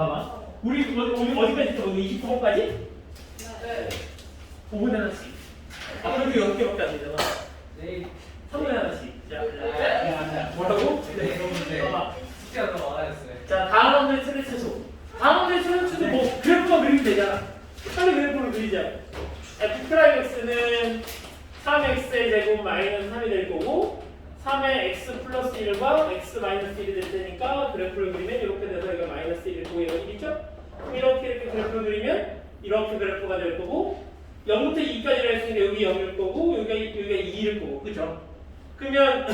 봐봐. 우리 어디, 어디, 어디까지 있어? 29번까지? 네. 5분의 하나씩. 아, 그래도 6개밖에 안 되잖아. 네. 3분의 하나씩. 자, 네. 뭐라고? 네. 봐봐. 자, 다음 문제 최대 최소. 다음 문제 최대 최소 뭐 그래프만 그리면 되잖아. 빨리 그래프를 그리자. f 프라임 x는 3x의 제곱 마이너스 3이 될 거고 3의 x 플러스 1과 x 마이너스 1이 될 테니까 그래프를 그리면 이렇게 돼서 이거 마이너스 1일 거고 얘가 1이죠? 이렇게 이렇게 그래프를 그리면 이렇게 그래프가 될 거고 0부터 2까지 할수 있는 여기 0일 거고 여기가, 여기가 2일 거고 그죠? 그러면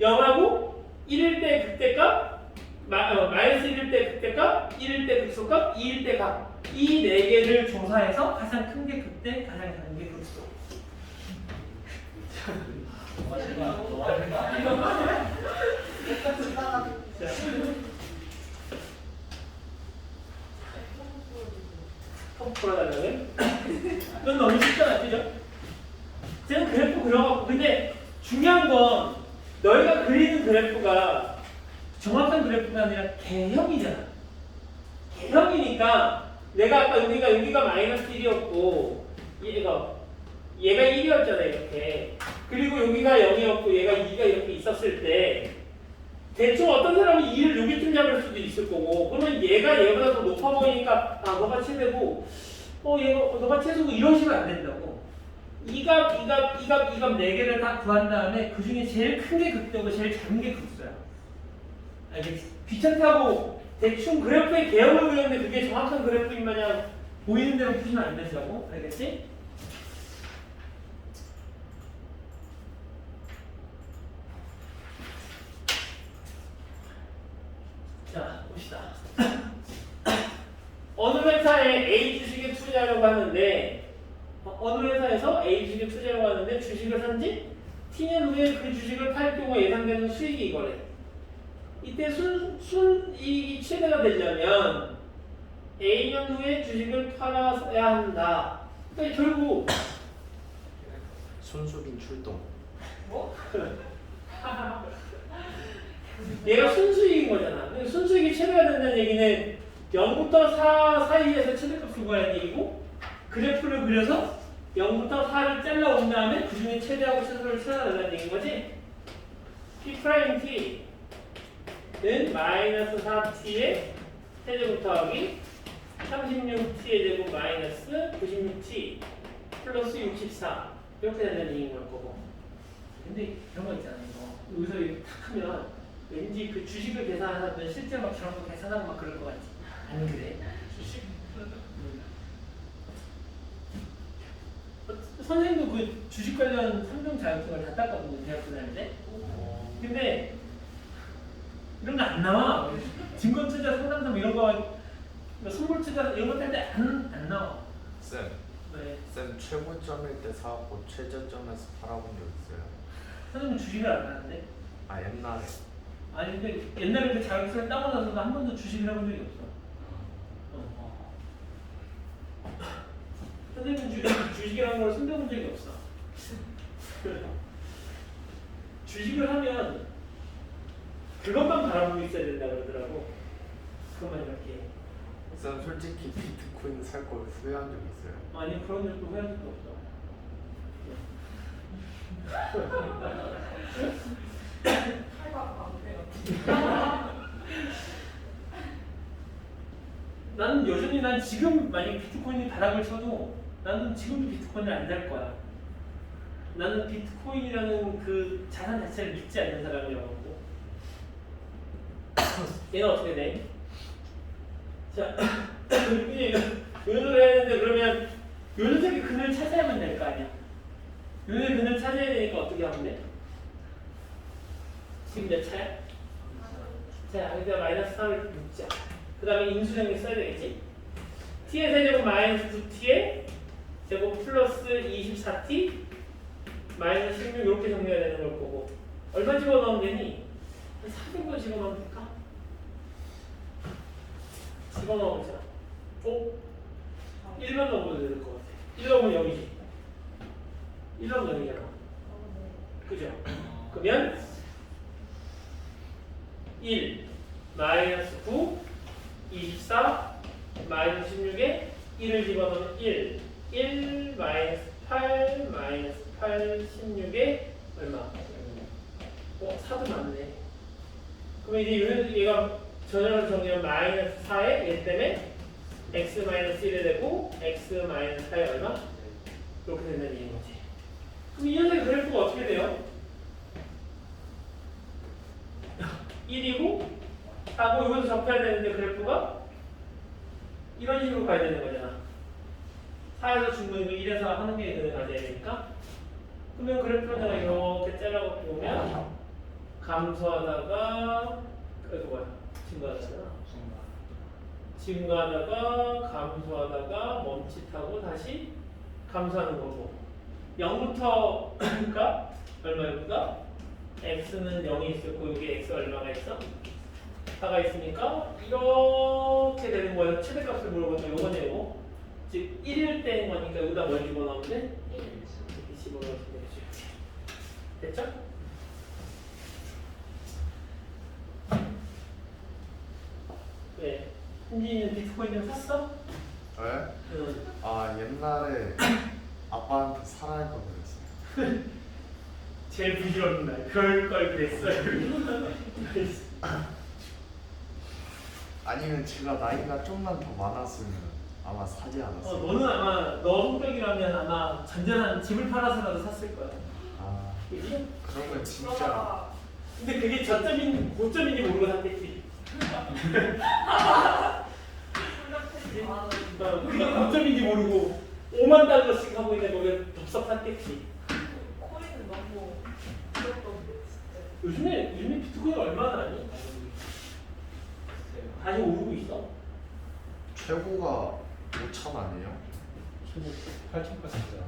0하고 1일 때 그때값 마, 어, 마이너스 1일 때 그때값 1일 때 극소값 2일 때 값. 이 네 개를 조사해서 가장 큰게 그때 가장 작은 게 극소. 풀어달라고요? 넌 너무 쉽잖아, 그죠? 쟤는 그래프 그려갖고 근데 중요한 건 너희가 그리는 그래프가 정확한 그래프가 아니라 개형이잖아. 개형이니까 내가 아까 여기가 여기가 마이너스 1이었고 얘가 얘가 1이었잖아 이렇게. 그리고 여기가 0이었고 얘가 2가 이렇게 있었을 때 대충 어떤 사람은 2를 여기쯤 잡을 수도 있을 거고 그러면 얘가 얘보다 더 높아 보이니까 아 너가 최대고 어 얘가 어, 너가 최소고 이러시면 안 된다고. 이값, 이값, 이값, 이값 네 개를 다 구한 다음에 그 중에 제일 큰 게 극대고 제일 작은 게 극소야. 알겠지? 귀찮다고 대충 그래프의 개형을 그렸는데 그게 정확한 그래프인 마냥 보이는 대로 푸시면 안 된다고. 알겠지? 자, 봅시다. 어느 A 주식에 투자하려고 하는데 어, 어느 회사에서 A 주식에 투자하려고 하는데 주식을 산지 T년 후에 그 주식을 팔 경우 예상되는 수익이 이거래. 이때 순, 순이익이 최대가 되려면 A년 후에 주식을 팔아야 한다. 그러니까 결국 손수빈 출동. 얘가 순수익인 거잖아. 순수익이 최대가 된다는 얘기는 0부터 4 사이에서 최대값을 구하는 얘기고 그래프를 그려서 0부터 4를 잘라온 다음에 그 중에 최대하고 최소를 찾아내는 얘기인 거지. P 프라임 T는 마이너스 4T의 세제곱 더하기 36T의 제곱 마이너스 96T 플러스 64 이렇게 된다는 얘기인 걸 거고. 근데 이런 거 있잖아 이거 여기서 이렇게 탁 하면 왠지 그 주식을 계산하던 실제 막 저런 거 계산하고 막 그럴 것 같지 안 그래? 주식? 어, 선생님도 그 주식 관련 상종 자격증을 다 땄거든요 대학교 다닐 때 근데 이런 거 안 나와 증권 투자 상담사 뭐 이런 거 선물 투자 이런 거할때안 안 나와 쌤, 네. 쌤 최고점일 때 사고 최저점에서 팔아본 적 있어요? 선생님 주식을 안 하는데 아 옛날에. 아니 근데 옛날에 그 자격증을 따고 나서도 한 번도 주식을 해본 적이 없어. 선생님 주, 주식이라는 걸 손대본 적이 없어. 주식을 하면 그것만 바라보고 있어야 된다 그러더라고. 그것만 이렇게. 쌤 솔직히 비트코인 살 걸 후회한 적 있어요? 아니 그런 적도 후회한 적도 없어. 나는 여전히 난 지금 만약 비트코인이 바닥을 쳐도 나는 지금도 비트코인을 안 살 거야. 나는 비트코인이라는 그 자산 자체를 믿지 않는 사람이라고. 얘는 어떻게 돼? 자, 이제 요즘을 해야 되는데 그러면 요 녀석의 근을 찾아야만 될 거 아니야. 요 녀석의 근을 찾아야 되니까 어떻게 하면 돼? 지금 몇 차야? 자, 여기다 마이너스 3을 묶자. 그 다음에 인수정리 써야 되겠지? t의 세제곱 마이너스 9t의 제곱 플러스 24t 마이너스 16 이렇게 정리가 되는 걸 거고 얼마 집어넣으면 되니? 한 400번 집어넣으면 될까? 집어넣으자 어? 1번 넣어도 될 것 같아 1 넣으면 0이지 1 넣으면 0이잖아 그죠? 그러면 1 마이너스 9 24 마이너스 16에 1을 집어넣으면 1 1 마이너스 8 마이너스 8 16에 얼마? 어? 4도 맞네 그럼 이제 얘가 전형을 정리하면 마이너스 4에 얘 때문에 x 마이너스 1이 되고 x 마이너스 4에 얼마? 이렇게 된다는 얘기인 거지 그럼 이 녀석의 그래프가 어떻게 돼요? 1이고 4고 이것도 접해야 되는데 그래프가 이런 식으로 가야 되는 거잖아 4에서 중분이고 1에서 하는 게 되는 가져야 되니까 그러면 그래프를 내가 이렇게 잘라갖고 보면 감소하다가 이거 뭐야 증가하잖아 증가하다가 감소하다가 멈칫하고 다시 감소하는 거고 0부터 그러니까 얼마입니까? x는 0이 있었고 여기 x 얼마가 있어? 4가 있으니까 이렇게 되는 거예요. 최대값을 물어보면 요거네요. 즉 1일 때인 거니까 여기다 뭘 집어넣으면 돼? 이렇게 집어넣으면 되죠. 됐죠? 네. 현진이는 비트코인 좀 샀어? 왜? 응. 아 옛날에 아빠한테 사라할 걸 그랬어요. 제일 부지런한 날. 그럴 걸 그랬어요. 아니면 제가 나이가 좀만 더 많았으면 아마 사지 어, 않았어요. 너는 아마 너 성격이라면 아마 전전한 집을 팔아서라도 샀을 거야. 아 그지? 그러면 진짜 그러다가 근데 그게 저점인 고점인지 모르고 샀겠지. 어, 그게 고점인지 모르고 5만 달러씩 하고 있는 거를 덥석 샀겠지. 코인은 너무 진짜. 요즘에 요즘에 비트코인 얼마나 하니? 다시 오르고 있어. 최고가 5천 아니에요? 8천까지 진짜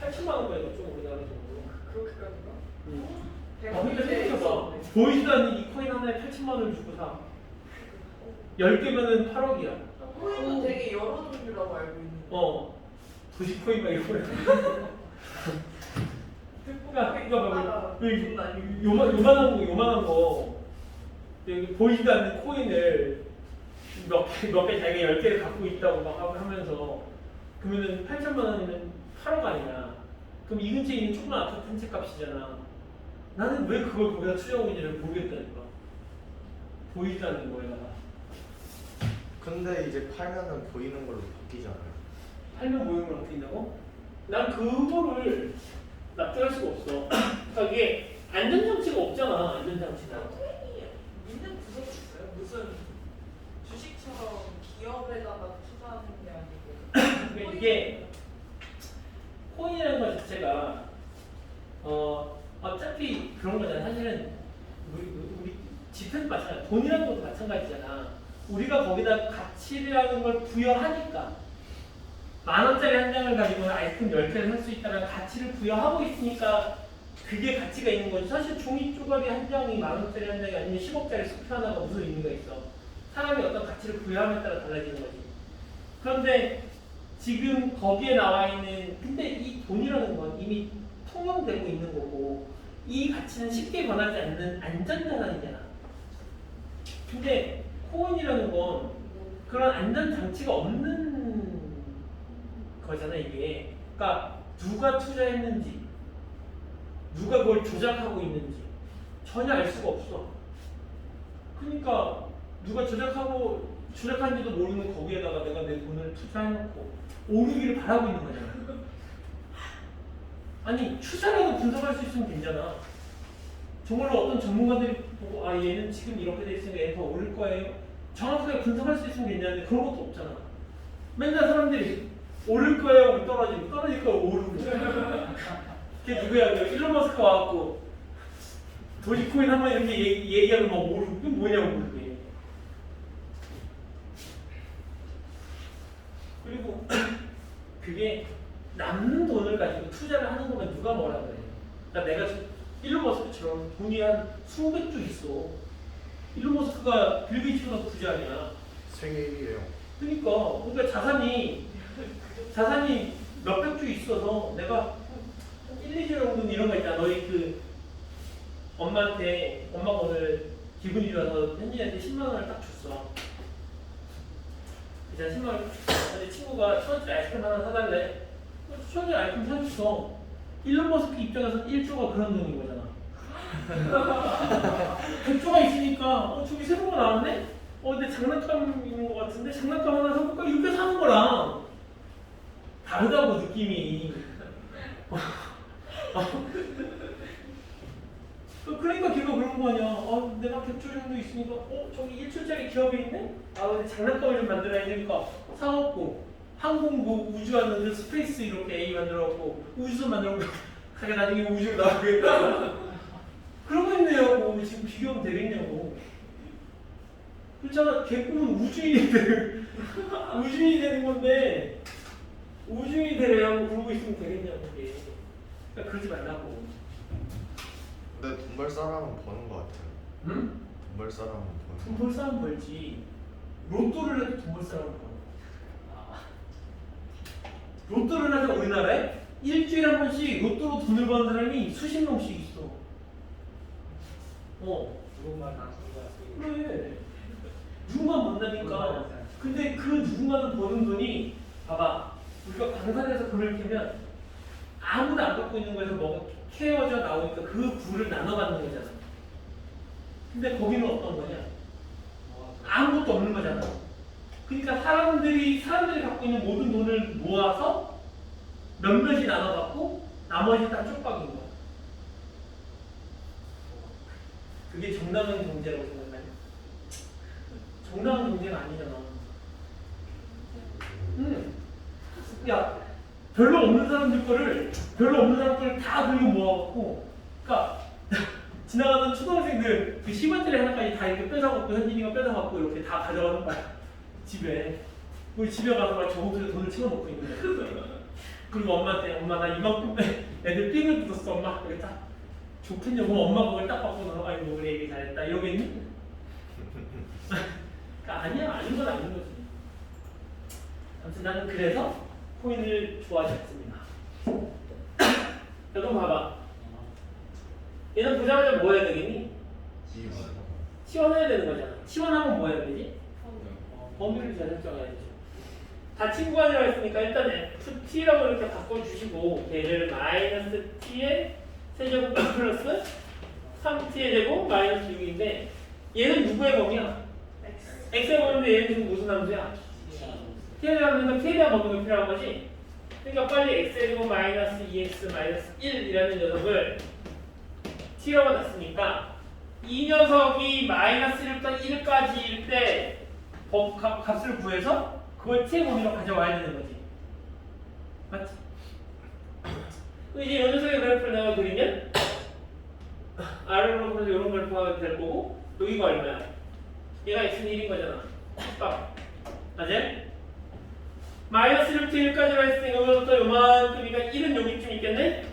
8천만 원까지 좀 우리나라 정도. 그렇게까지가? 아, 근데 생각해봐. 보이지도 않는 이 코인 하나에 8천만 원을 주고 사. 10개면은 8억이야. 코인은 되게 여러 종류라고 알고 있는데. 어. 도시코인 막 이런 거. 야, 이거 봐봐. 여기 요만 요만한 거, 요만한 거. 여기 보이지도 않는 코인을 몇 개 몇개 자기가 열 개를 갖고 있다고 막 하고 하면서 그러면은 8천만 원이면 8억 아니냐? 그럼 이 근처에 있는 조그만 아파트 한 채 값이잖아. 나는 왜 그걸 거기다 투자하고 있는지를 모르겠다니까. 보이지도 않는 거야. 근데 이제 팔면은 보이는 걸로 바뀌잖아요. 팔면 모형을 된다고? 난 그거를 납득할 수가 없어. 그러니까 이게 안전장치가 없잖아. 안전장치가. 코인이 믿는 구석이 있어요? 무슨 주식처럼 기업에다가 투자하는 게 아니고. 그러니까 이게 코인이라는 것 자체가 어 어차피 그런 거잖아. 사실은 우리 우리 지표도 마찬가지. 돈이라는 것도 마찬가지잖아. 우리가 거기다 가치라는 걸 부여하니까 만 원짜리 한 장을 가지고 아이스크림 10개를 살 수 있다는 가치를 부여하고 있으니까 그게 가치가 있는 거지. 사실 종이 쪼가리 한 장이 만 원짜리 한 장이 아니면 10억짜리 수표 하나가 무슨 의미가 있어. 사람이 어떤 가치를 부여함에 따라 달라지는 거지. 그런데 지금 거기에 나와 있는 근데 이 돈이라는 건 이미 통용되고 있는 거고 이 가치는 쉽게 변하지 않는 안전자산이잖아. 근데 코인이라는 건 그런 안전 장치가 없는 거잖아 이게. 그러니까 누가 투자했는지, 누가 그걸 조작하고 있는지 전혀 알 수가 없어. 그러니까 누가 조작하고 조작한지도 모르는 거기에다가 내가 내 돈을 투자해놓고 오르기를 바라고 있는 거잖아. 아니 추세라도 분석할 수 있으면 되잖아. 정말로 어떤 전문가들이 보고 아 얘는 지금 이렇게 돼 있으니까 얘더 오를 거예요. 정확하게 분석할 수 있으면 괜찮은데 그런 것도 없잖아. 맨날 사람들이 오를 거예요, 하고 떨어지고 떨어질 거예요, 오르고. 걔 누구야? 그 일론 머스크 와갖고 도지코인 한번 이렇게 얘기, 얘기하면 막 오르고 그게 뭐냐고 그게. 그리고 그게 남는 돈을 가지고 투자를 하는 거면 누가 뭐라 그래. 그러니까 내가 일론 머스크처럼 돈이 한 수백 조 있어. 일론 머스크가 빌 게이츠보다 부자 아니야. 1위에요. 그러니까 그러니까 자산이 자산이 몇백 주 있어서 내가 한 1, 2조 정도는 이런 거 있잖아. 너희 그 엄마한테 엄마가 오늘 기분이 좋아서 현진이한테 10만 원을 딱 줬어. 이제 10만 원. 근데 친구가 천 원짜리 아이스크림 하나 사달래. 천 원짜리 아이스크림 사줬어. 일론 머스크 입장에서 1조가 그런 돈인 거잖아. 100조가 있으니까 어 저기 새로운 거 나왔네? 어 근데 장난감인 것 같은데 장난감 하나 사볼까? 이렇게 사는 거랑 다르다고 느낌이. 그- 그러니까 걔가 그런 거 아니야. 아, 내가 100조 정도 있으니까, 어, 저기 1초짜리 기업이 있네? 아, 근데 장난감을 좀 만들어야 되니까 사갖고, 항공 뭐 우주 하는 스페이스 이렇게 A 만들어갖고, 우주선 만들어갖고, 자기가 나중에 우주로 나가겠다. 그러고 있네요. 지금 비교하면 되겠냐고. 그렇잖아. 걔 꿈은 우주인이 되는, 우주인이 되는 건데, 우주인이 되려고 그러고 있으면 되겠냐고, 그게. 그러니까 그러지 말라고. 근데 돈 벌 사람은 버는 것 같아요. 응? 돈 벌 사람은 버는. 돈 벌 사람 벌지. 로또를 해도 돈 벌 사람 벌어. 로또를 하자 우리나라에 일주일에 한 번씩 로또로 돈을 버는 사람이 수십 명씩 있어. 어. 누군가 다 누가 그래. 누군가 만나니까. 근데 그 누군가는 버는 돈이 봐봐. 우리가 방산에서 돈을 캐면 아무도 안 갖고 있는 거에서 뭐가 캐어져 나오니까 그 부를 나눠 받는 거잖아. 근데 거기는 어떤 거냐? 아무것도 없는 거잖아. 그러니까 사람들이 사람들이 갖고 있는 모든 돈을 모아서 몇몇이 나눠 갖고 나머지 다 쪽박인 거야. 그게 정당한 경제라고 생각하냐? 정당한 경제가 아니잖아. 음. 야, 별로 없는 사람들 거를 별로 없는 사람 거를 다 들고 모아갖고, 그러니까 지나가는 초등학생들 그 10원짜리 하나까지 다 이렇게 뺏어갖고 현진이가 뺏어갖고 이렇게 다 가져가는 거야 집에. 우리 집에 가서 막 저봉투에 돈을 채워놓고 있는 거야. 그리고 엄마한테 엄마 나 이만큼 빼. 애들 삥을 뜯었어 엄마. 이렇게 딱 좋겠냐고 엄마 그걸 딱 받고 나서 아이고 우리 애기 잘했다 이러겠니? 그러니까 아니야 아닌 건 아닌 거지. 아무튼 나는 그래서 코인을 좋아하지 않습니다. 자, 그럼 봐봐. 얘는 보자마자 뭐 해야 되겠니? 이유. 치원해야 되는 거잖아. 치원하면 뭐 해야 되지? 범위를 잘 설정해야죠. 다 친구 아니라 했으니까 일단 ft라고 이렇게 바꿔주시고 얘를 마이너스 t의 세제곱 플러스 3t의 제곱 마이너스 6인데 얘는 누구의 범위야? x의 범위인데 얘는 지금 무슨 함수야? t에 대한 그러니까 t에 대한 범위가 필요한 거지? 그러니까 빨리 x의 제곱 마이너스 2x 마이너스 1이라는 녀석을 t라고 놨으니까 이 녀석이 마이너스 1부터 1까지일 때 법, 값, 값을 구해서 그걸 t의 범위로 가져와야 되는 거지. 맞지? 이제 이 녀석의 그래프를 내가 그리면 아래로 보면서 이런 그래프가 될 거고 여기가 얼마야? 얘가 x는 1인 거잖아. 딱. 맞지? 마이너스 1부터 1까지로 했으니까 여기서부터 요만큼이니까 1은 여기쯤 있겠네?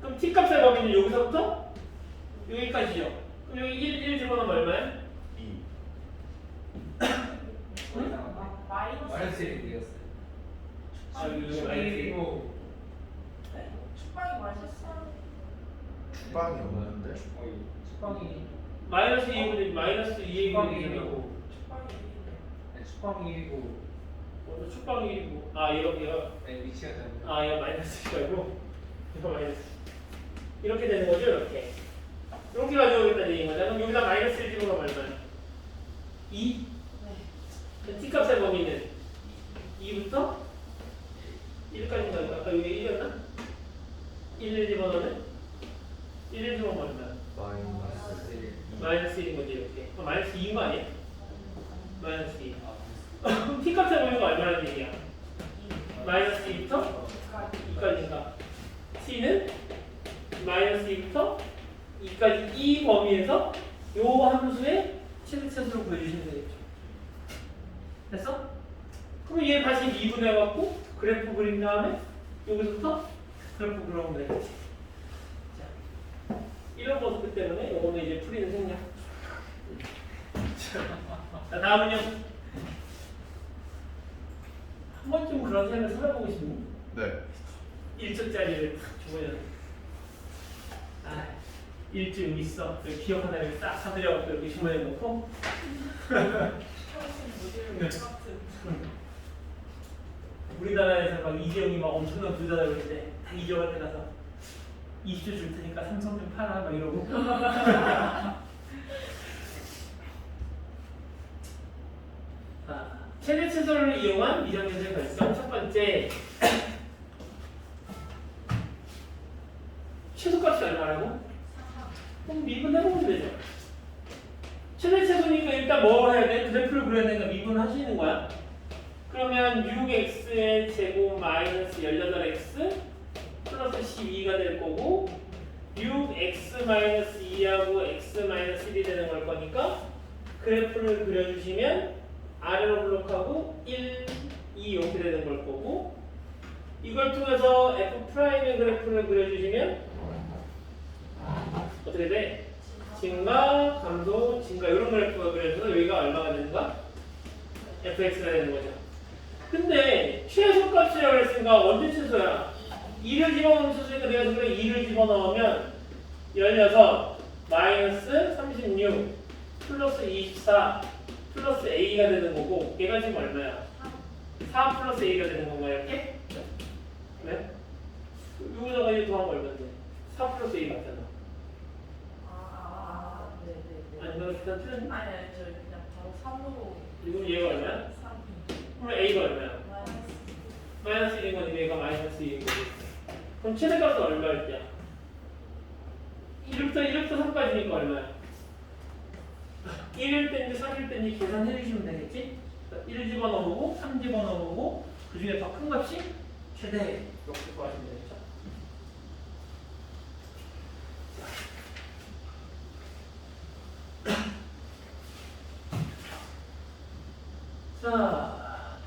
그럼 t 값의 범위는 여기서부터 여기까지죠. 그럼 여기 1, 1 집어넣으면 얼마야? 이. 마이너스 1이었어요. 아, 여기 일 마이너스 이고 축방이 맛있어. 축방이 없는데. 축방이 마이너스 2분의 마이너스 2의 축방이 분의 1이고 축방이 이기네. 네, 축방이 1이고 먼저 축방이 1이고 아 얘가 얘가 네, 위치가. 아 얘가 마이너스 2고 얘가 마이너스 이렇게 되는 거죠 이렇게 이렇게 가져오겠다는 얘기인 거죠 그럼 여기다 마이너스 1 집어넣으면 얼마야? 2 t 값의 범위는 2부터 1까지인가 아까 여기 1이었나? 1을 집어넣으면 1을 집어넣으면 얼마야? 마이너스. 마이너스 1인 거지 이렇게 어, 마이너스 2인 거 아니야? 마이너스 2 그럼 t 값의 범위가 얼마라는 얘기야? 마이너스 2부터 2까지인가? t는 마이너스 2부터 2까지 이 범위에서 요 함수의 최대차수로 보여주시면 되겠죠. 됐어? 그럼 얘 다시 미분해갖고 그래프 그린 다음에 여기서부터 그래프 그려오면 되겠지. 자, 이런 모습 때문에 요거는 이제 풀이는 생략. 자, 다음은요. 한 번쯤 그런 삶을 살아보고 싶니? 네. 1초짜리를 주문해. 아, 일주 있어. 여기 기억 하나 이렇게 싹 사들여갖고 이렇게 주문해 놓고. 모델 같은. 우리나라에서 막 이재용이 막 엄청난 부자다 그러는데 다 이재용한테 가서 20조 줄 테니까 삼성 좀 팔아 막 이러고 아, 최대 최소를 이용한 미정계산 결정 첫 번째 최소값이 얼마라고? 그럼 미분해보면 되죠 최대 최소니까 일단 뭐 해야 돼? 그래프를 그려야 되니까 미분 하시는 거야 그러면 6x의 제곱 마이너스 18x 플러스 12가 될 거고 6x 마이너스 2하고 x 마이너스 1이 되는 걸 거니까 그래프를 그려주시면 아래로 블록하고 1, 2 이렇게 되는 걸 거고 이걸 통해서 f 프라임의 그래프를 그려주시면 어떻게 돼? 증가, 감소, 증가 이런 그래프가 그려져서 여기가 얼마가 되는가? fx가 되는 거죠. 근데 최소값이라고 했으니까 언제 최소야? 2를 집어넣으면 최소니까 내가 지금 2를 집어넣으면 16 마이너스 36 플러스 24 플러스 a가 되는 거고 얘가 지금 얼마야? 4 플러스 a가 되는 건가 이렇게? 네? 여기다가 이제 더하면 얼마인데? 4 플러스 a 맞잖아 아, 계산 틀렸니? 아니, 아니, 저 그냥 바로 3으로. 그리고 얘가 얼마야? 3. 그럼 a가 얼마야? 마이너스. 마이너스 1인 거니 얘가 마이너스 2인 거지. 그럼 최대값은 얼마일 때야? 1부터 1부터 3까지니까 얼마야? 1일 때인지 3일 때인지 계산해 주시면 되겠지? 1 집어넣어보고 3 집어넣어보고 그 중에 더 큰 값이 최대 이렇게 구하시면 되겠죠? 자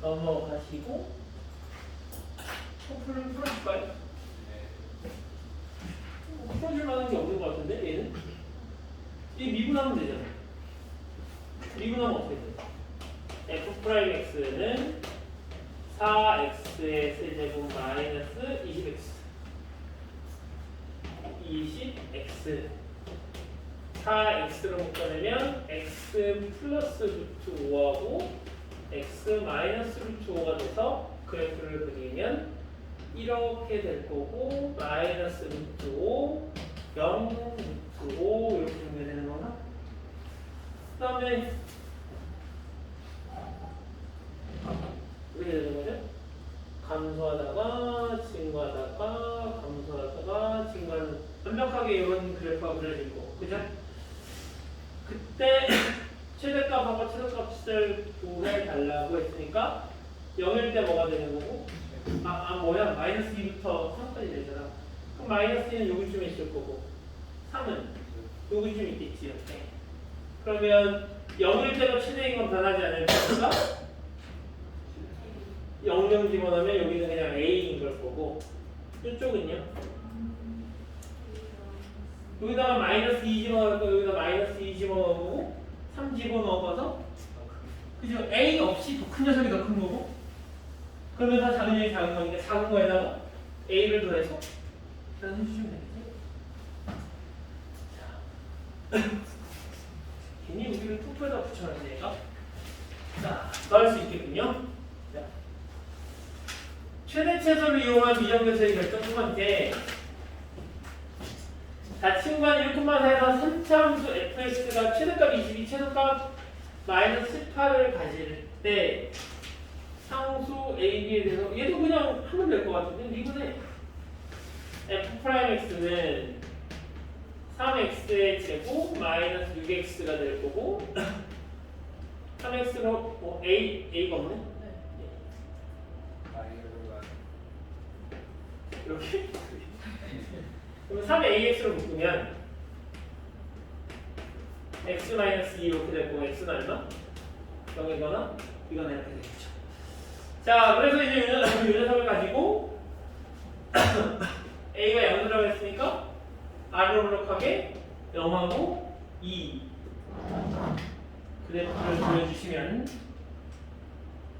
넘어가시고 커플을 풀어줄까요? 어, 풀어줄 만한 게 없는 것 같은데 얘는? 이 미분하면 되잖아 미분하면 어떻게 돼? f 프라임 x는 4x의 세제곱 마이너스 20x 20x 4x로 묶어내면 x 플러스 루트 5하고 x 마이너스 루트 5가 돼서 그래프를 그리면 이렇게 될 거고 마이너스 루트 5 0 루트 5 이렇게 정리되는 거나. 그 다음에 어떻게 되는 거죠? 감소하다가 증가하다가 감소하다가 증가하는 완벽하게 이런 그래프가 그려질 거고 그죠? 그때 최대값하고 최소값을 구해 달라고 했으니까 0일 때 뭐가 되는 거고? 아, 아 뭐야? 마이너스 2부터 3까지 되잖아. 그럼 마이너스 2는 여기쯤에 있을 거고. 3은 여기쯤 있겠지 이렇게. 그러면 0일 때가 최대인 건 변하지 않을 테니까 0령 집어넣으면 여기는 그냥 A인 걸 거고 이쪽은요 여기다가 마이너스 2 집어넣고 여기다 마이너스 2 집어넣고 3 집어넣어서 그죠? A 없이 더 큰 녀석이 더 큰 거고 그러면 다 작은 녀석이 작은 거니까 작은 거에다가 A를 더해서 계산해 주시면 되겠지? 자. 괜히 우리를 투표에다 붙여놨네 얘가 자, 더할 수 있겠군요 자. 최대 최소를 이용한 미정교수의 결정 두 번째 자친구한 1,4에서 3차함수 fx가 최대값 22, 최소값 마이너스 18을 가질 때 상수 ab에 대해서 얘도 그냥 하면 될 것 같은데 이거는 f 프라임 x는 3x의 제곱 마이너스 6x가 될 거고 3x로 뭐 a a가 없네 네. 이렇게 그럼 3ax로 묶으면 x 마이너스 2 이렇게 될 거고 x는 얼마? 0이거나 이거나 이렇게 되겠죠. 자, 그래서 이제 요 녀석을 가지고 a가 0이라고 했으니까 r로 블록하게 0하고 2 그래프를 보여주시면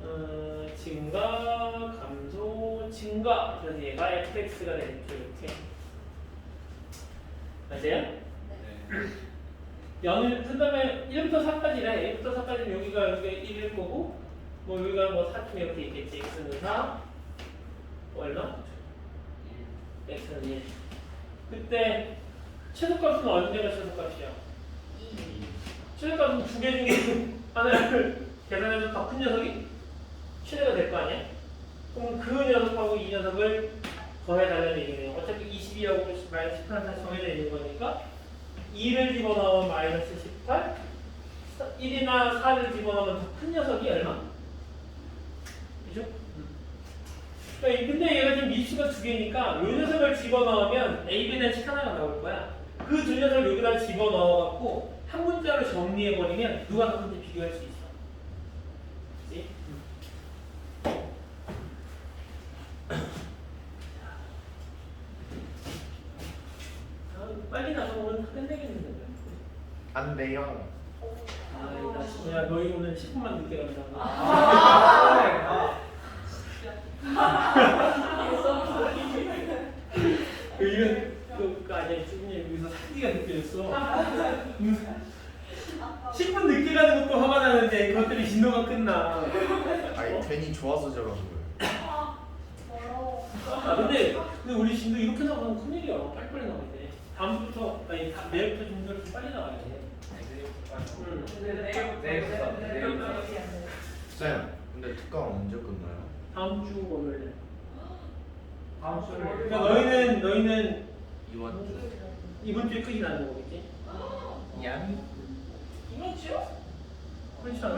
어, 증가, 감소, 증가 그래서 얘가 fx가 되겠죠 이렇게. 맞아요? 0일 그 다음에 1부터 4까지래. 1부터 4까지는 여기가 여기가 1일 거고 뭐 여기가 뭐 4쯤 이렇게 있겠지. X는 4 얼마? x는 1 그때 최소값은 언제가 최소값이야? 최소값은 두 개 중에 하나를 계산해서 더 큰 녀석이 최대가 될 거 아니야? 그럼 그 녀석하고 이 녀석을 더해달라는 얘기네요. 어차피 20이라고 마이너스 18은 다 정해져 있는 거니까 2를 집어넣으면 마이너스 18 1이나 4를 집어넣으면 더 큰 녀석이 얼마? 그죠? 그러니까 이- 근데 얘가 지금 미수가 두 개니까 요 녀석을 집어넣으면 A, B는 식 하나가 나올 거야. 그 두 녀석을 여기다 집어넣어갖고 한 문자로 정리해버리면 누가 더 큰지 비교할 수 있어. 그치? 아, 빨리 나가면 끝내겠는데. 아, 나 씨, 야, 너희 오늘 10분만 늦게 간다고. 아, 그 이런 그, 그 아니야 주민이 여기서 사기가 느껴졌어. 무슨 10분 늦게 가는 것도 화가 나는데 그것들이 진도가 끝나. 아니 어? 괜히 좋아서 저런 거예요. 아 근데 근데 우리 진도 이렇게 나가면 큰일이야. 빨리빨리 나가야 돼. 다음부터 아니 다, 내일부터 진도를 좀 빨리 나가야 돼. 응. 쌤, 근데 특강 언제 끝나요? 다음 주 월요일에. 다음 주를 그러니까 너희는 너희는 이번 주. 이번 주에 끝이 나는 거겠지? 양 이번 주요? 그렇지 않아?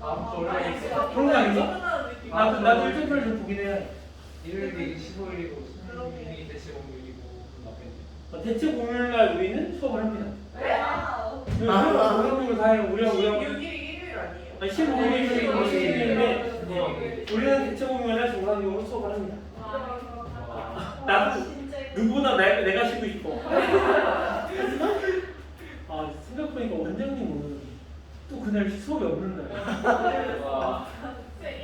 다음 주 월요일 그런 거 아닌가? 나도 나도 일정표를 좀 보긴 해. 일요일이 15일이고 16일이 대체 공휴일이고 어, 대체 공휴일 날 우리는 수업을 합니다. 와 우. 우리는 다 해요. 우리가 우리가 16일이 일요일 아니에요? 아니 15일이 15일인데 어, 우리는 대체 공휴일날 정상적으로 수업을 합니다. 아, 나도 진짜 누구보다 내, 내가 쉬고 싶어. 아 생각해보니까 원장님 오늘 또 그날 수업이 없는 날. 와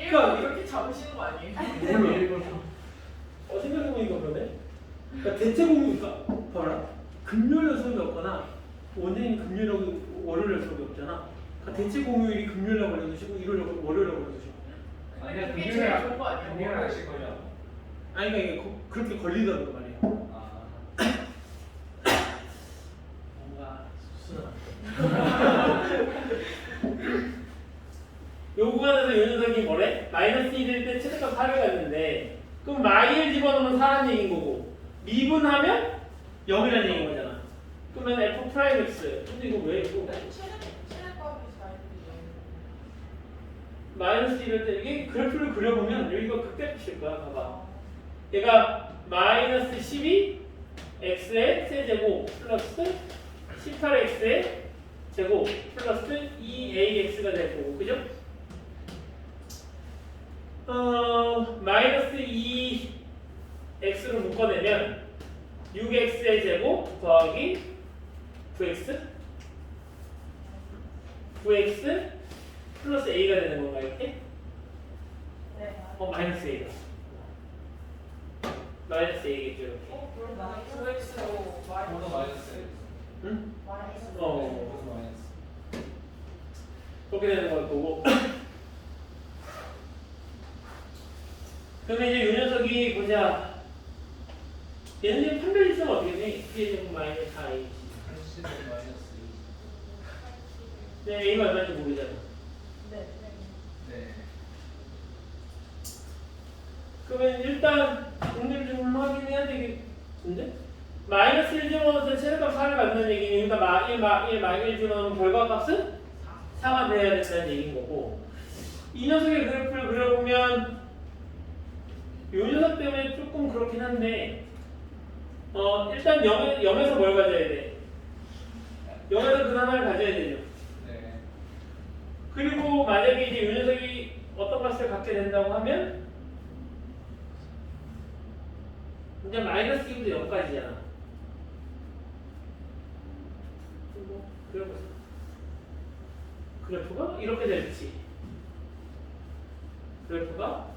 일본 이렇게 잡으시는 거 아니에요? 몰라. 어 생각해보니까 그러네. 그러니까 대체 공휴 그러니까 봐라. 금요일에 수업이 없거나 원장님 금요일하 고 월요일에 수업이 없잖아. 그러니까 대체 공휴일이 금요일에 걸려주시고 일요일에 월요일에 걸려주시고. 아니야 그게 금요일 제일 좋은 거? 금요일 하실 거냐 아니 그러니까 이게 거- 그렇게 걸리더라고 말이야. 아 뭔가 씁쓸하다. 요 구간에서 요 녀석이 뭐래? 마이너스 1일 때 최대값 4를 갖는데 그럼 마이를 집어넣으면 4라는 얘기인 거고 미분하면 0이라는 얘기인. 그러면 f 프라임 x. 근데 이거 왜 이거? 잘 마이너스 1일 때 이게 그래프를 그려보면 여기가 극대값일 거야 봐봐. 얘가 마이너스 12 x의 세제곱 플러스 18x의 제곱 플러스 2ax가 될 거고 그죠? 어 마이너스 2x로 묶어내면 6x의 제곱 더하기 9x 9x 플러스 a가 되는 건가 이렇게? 네. 어 마이너스 a가 마이너스 a겠죠 이렇게? 어, 그럼 마이너스 9x로 저도 마이너스 응? 마이너스 어. 마이너스 그렇게 되는 걸 거고. 그러면 이제 요 녀석이 보자. 얘는 판별이 있으면 어떻게 돼? 이게 지금 마이너스 4a 80은 마이너스 근데 a가 얼마인지 모르잖아 네. 네. 2 네. 그러면 일단 오늘 좀 확인해야 되겠는데? 마이너스 1 집어넣어서 최대값 4를 갖는 얘기는 여기다 마, 1, 마, 1, 마, 1 집어넣으면 결과값은 4가 돼야 된다는 얘기인 거고 이 녀석의 그래프를 그려보면 이 녀석 때문에 조금 그렇긴 한데 어 일단 0에, 0에서 뭘 가져야 돼? 0에서 그 하나를 가져야 되죠. 네. 그리고 만약에 이제 이 녀석이 어떤 값을 갖게 된다고 하면 이제 마이너스 2부터 0까지잖아. 그리고 그래프가 이렇게 될지. 그래프가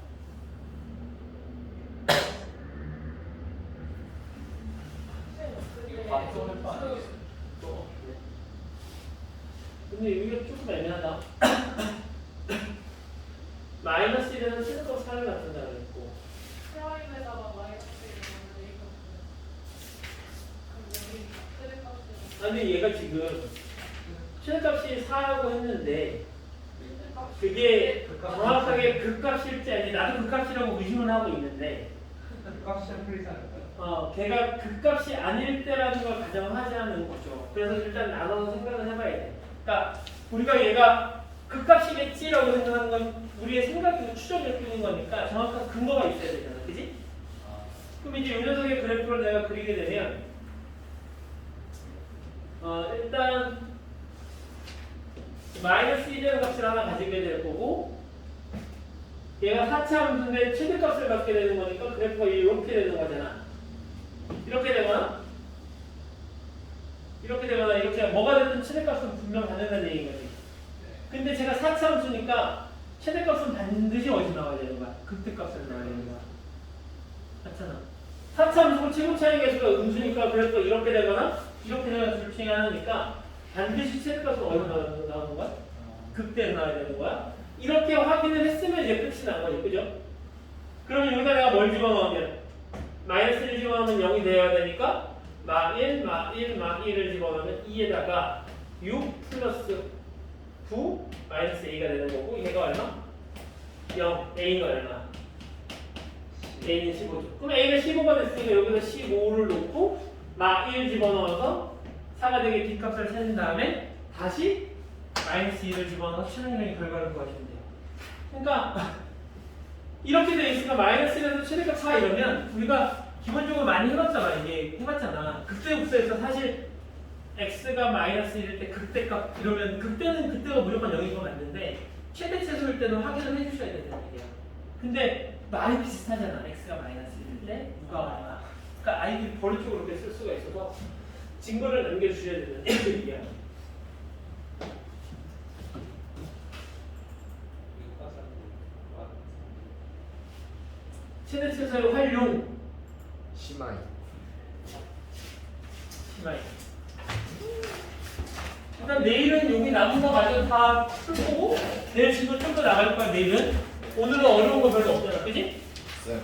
이거 맞춰 해봐 또 근데 여기가 조금 애매하다. 마이너스 1에는 최대값 4를 나타낸다고 했고 프라임에다가 마이너스 이러면 A값은 그럼 여기 최대값은 아니 얘가 지금 최대값이 4라고 했는데 그게 정확하게 극값일지 아니 나도 극값이라고 의심을 하고 있는데 값이 참 풀리지 않을까요? 어 걔가 극값이 아닐 때라는 걸 가정하지 않는 거죠. 그래서 일단 나눠서 생각을 해봐야 돼. 그러니까 우리가 얘가 극값이겠지라고 생각하는 건 우리의 생각이고 추정일 뿐인 거니까 정확한 근거가 있어야 되잖아, 그지? 그럼 이제 이 녀석의 그래프를 내가 그리게 되면 어 일단 마이너스 1이라는 값을 하나 가지게 될 거고 얘가 4차 함수인데 최대값을 갖게 되는 거니까 그래프가 이렇게 되는 거잖아 이렇게 되거나 이렇게 되거나 이렇게 뭐가 됐든 최대값은 분명 받는다는 얘기인 거지 근데 제가 4차 함수니까 최대값은 반드시 어디서 나와야 되는 거야? 극대값으로 나와야 되는 거야 맞잖아 4차 함수고 최고 차이 계수가 음수니까 그래프가 이렇게 되거나 이렇게 되거나 둘 중에 하나니까 반드시 최대값은 어디서 나오는 거야? 극대에 나와야 되는 거야. 이렇게 확인을 했으면 이제 끝이 난 거지, 그죠? 그러면 여기다 내가 뭘 집어넣으면 마이너스 1 집어넣으면 0이 되어야 되니까 마 1, 마 1, 마 1을 집어넣으면 2에다가 6 플러스 9 마이너스 A가 되는 거고 얘가 얼마? 0, A가 얼마? A는 15죠. 그럼 A가 15가 됐으니까 여기서 15를 놓고 마1 집어넣어서 4가 되게 B값을 세는 다음에 다시 마이너스 2를 집어넣어서 최종적인 결과를 구하시면 돼요. 그러니까 이렇게 돼 있으니까 마이너스 1에서 최대값 4 이러면 우리가 기본적으로 많이 해봤잖아. 이게 해봤잖아. 극대극소에서 사실 x가 마이너스 1일 때 극대값 이러면 극대는 그때가 무조건 0인 거 맞는데 최대 최소일 때는 확인을 해주셔야 된다는 얘기야. 근데 많이 비슷하잖아. x가 마이너스 1일 때 누가 얼마. 그러니까 아이들이 버릇적으로 그렇게 쓸 수가 있어서 증거를 남겨주셔야 되는 얘기야. 최대 최소의 활용 심하이 심하게. 일단 내일은 여기 남은 거 마저 다풀 거고 내일 친구 좀더 나갈 거야 내일은 오늘은 어려운 거 별로 없잖아 그지? 쌤